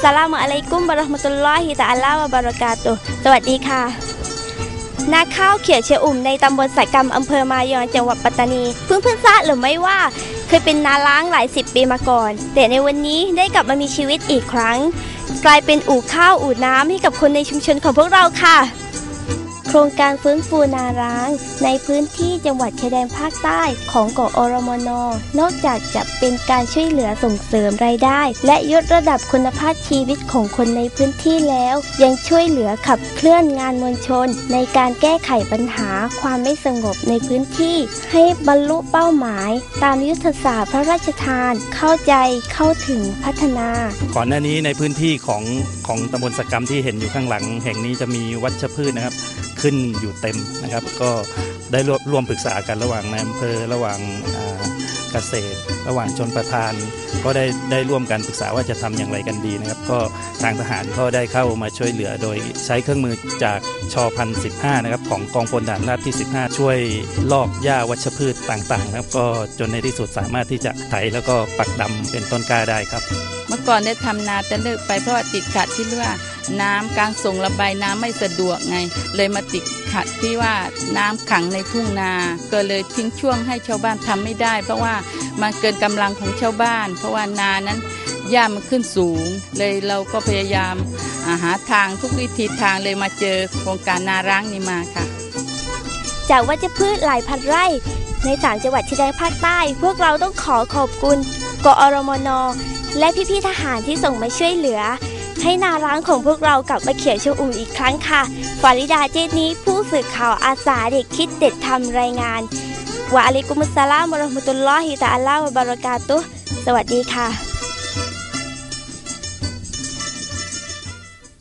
สลามุอะลัยกุมบะราะห์มะตุลลอฮิตะอาลาวะบะเราะกาตุสวัสดีค่ะนาข้าวเขียวเชอุ่มในตำบลสายกำอำเภอมายองจังหวัดปัตตานี เพิ่งเพิ่งทราบหรือไม่ว่า เคยเป็นนาล้างหลายสิบปีมาก่อน แต่ในวันนี้ได้กลับมามีชีวิตอีกครั้ง กลายเป็นอู่ข้าวอู่น้ำให้กับคนในชุมชนของพวกเราค่ะ ครงการฟื้นฟูนาร้าง ในพื้นที่จังหวัดชายแดนภาคใต้ของกอรมน นอกจากจะเป็นการช่วยเหลือส่งเสริมรายได้ และยกระดับคุณภาพชีวิตของคนในพื้นที่แล้ว ยังช่วยเหลือขับเคลื่อนงานมวลชน ในการแก้ไขปัญหาความไม่สงบในพื้นที่ ให้บรรลุเป้าหมาย ตามยุทธศาสตร์พระราชทาน เข้าใจเข้าถึงพัฒนา ก่อนหน้านี้ในพื้นที่ของของตำบลสกกรรมที่เห็นอยู่ข้างหลัง แห่งนี้จะมีวัชพืชนะครับ ขึ้นอยู่เต็มนะครับ ก็ได้ร่วมวมปรึกษากันระหว่างนายอำเภอระหว่างเกษตร ระหว่างชนประทาน ก็ได้ได้ร่วมกันปรึกษาว่าจะทำอย่างไรกันดีนะครับ ก็ทางทหารก็ได้เข้ามาช่วยเหลือ โดยใช้เครื่องมือจากชอพันสิบห้านะครับของกองพลฐานราบที่ 15 ช่วยลอกหญ้าวัชพืชต่างๆนะครับ ก็จนในที่สุดสามารถที่จะไถแล้วก็ปักดำเป็นต้นกล้าได้ครับ เมื่อก่อนได้ทำนาแต่เลิกไปเพราะติดขัดที่ว่า น้ำการส่งระบายน้ำไม่สะดวกไง เลยมาติดขัดที่ว่าน้ำขังในทุ่งนา ก็เลยทิ้งช่วงให้ชาวบ้านทำไม่ได้ เพราะว่ามันเกินกำลังของชาวบ้าน เพราะว่านานั้นหญ้ามันขึ้นสูง เลยเราก็พยายามาหาทางทุกวิธีทางเลยมาเจอโครงการนาร้างนี้มาค่ะ จากวัชพืชหลายพันไร่ในสามจังหวัดชายแดนภาคใต้ พวกเราต้องขอขอบคุณกอรมนและพี่ๆทหารที่ส่งมาช่วยเหลือ ให้นาร้างของพวกเรากลับมาเขียนชอุ่มอีกครั้งค่ะฟาริดาเจนี้ผู้สื่อข่าวอาสาเด็กคิดเด็ดทำรายงานวะอะลัยกุมุสสลามวะเราะห์มะตุลลอฮิตะอาลาวะบะเราะกาตุฮ์สวัสดีค่ะ